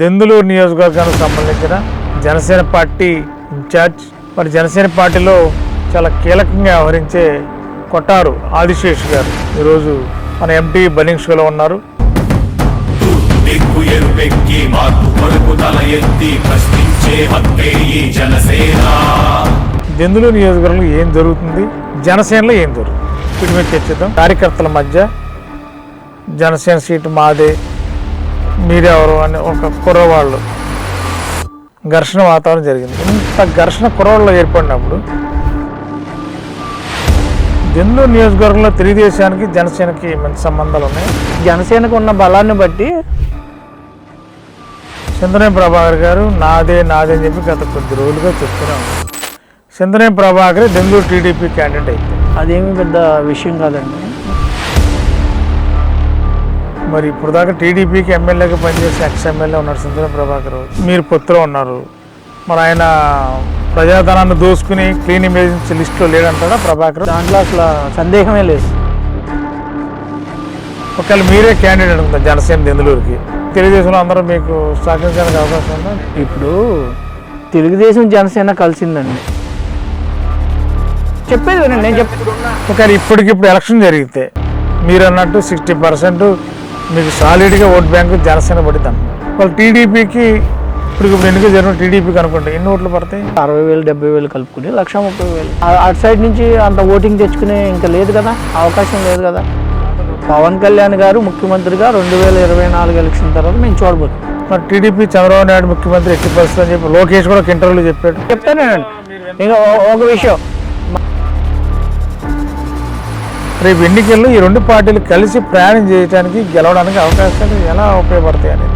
దెందులూరు నియోజకవర్గానికి సంబంధించిన Janasena party incharge. మరి జనసేన పార్టీలో చాలా కీలకంగా వ్యవహరించే కొట్టారు ఆదిశేష్ గారు. ఈరోజు మన ఎంపీ బన్నింగ్ షోలో ఉన్నారు. దెందులూరు నియోజకవర్గంలో ఏం జరుగుతుంది? జనసేనలో ఏం జరుగుతుంది? వీటి మీద చర్చిద్దాం. కార్యకర్తల మధ్య జనసేన సీటు మాదే. మీరెవరు అని ఒక కుర్రవాళ్ళు. ఘర్షణ వాతావరణం జరిగింది. ఇంత ఘర్షణ కుర్రవాళ్ళు ఏర్పడినప్పుడు దెందులూరు నియోజకవర్గంలో తెలుగుదేశానికి జనసేనకి మంచి సంబంధాలు ఉన్నాయి? జనసేనకు ఉన్న బలాన్ని బట్టి చంద్రనేని ప్రభాకర్ గారు నాదే నాదే అని చెప్పి గత కొద్ది రోజులుగా చెప్తూనే ఉన్నారు. చంద్రనేని ప్రభాకర్ దెందులూరు టీడీపీ క్యాండిడేట్ అయితే అదేమి పెద్ద విషయం కాదండి. మరి ఇప్పుడు దాకా టీడీపీకి ఎమ్మెల్యేగా పనిచేసి ఎక్స్ ఎమ్మెల్యే ఉన్నారు చంద్రనేని ప్రభాకర్. మీరు పొత్తులో ఉన్నారు. మరి ఆయన ప్రజాధనాన్ని దోసుకుని క్లీన్ ఇమేజ్ లిస్టులో లేడంటాడా ప్రభాకర్? దాంట్లో అసలు సందేహమే లేదు. ఒకవేళ మీరే క్యాండిడేట్ అనుకుంటా జనసేన దెందులూరుకి తెలుగుదేశంలో అందరూ మీకు సహకరించడానికి అవకాశం ఉందా? ఇప్పుడు తెలుగుదేశం జనసేన కలిసిందండి. చెప్పేది వినండి నేను చెప్తున్నా ఒకవేళ ఇప్పటికిప్పుడు ఎలక్షన్ జరిగితే మీరు అన్నట్టు సిక్స్టీ పర్సెంట్ మీకు సాలిడ్గా ఓట్ బ్యాంకు జనసేన అంటున్నారు. వాళ్ళు టీడీపీకి ఇప్పుడు ఇప్పుడు ఎన్నిక జరిగిన టీడీపీకి అనుకోండి ఎన్ని ఓట్లు పడతాయి? అరవై వేలు డెబ్బై వేలు కలుపుకుని లక్ష ముప్పై వేలు. అటు సైడ్ నుంచి అంత ఓటింగ్ తెచ్చుకునే ఇంకా లేదు కదా అవకాశం లేదు కదా. పవన్ కళ్యాణ్ గారు ముఖ్యమంత్రిగా రెండు వేల ఇరవై నాలుగు ఎలక్షన్ తర్వాత మేము చూడబోతున్నాం. మరి టీడీపీ చంద్రబాబు నాయుడు ముఖ్యమంత్రి ఎట్టి పరిస్థితి అని చెప్పి లోకేష్ కూడా ఒక ఇంటర్వ్యూలో చెప్పాడు. చెప్తానేనండి ఇంకా ఒక విషయం. రేపు ఎన్నికల్లో ఈ రెండు పార్టీలు కలిసి ప్రయాణం చేయడానికి గెలవడానికి అవకాశాలు ఎలా ఉపయోగపడతాయి అనేది.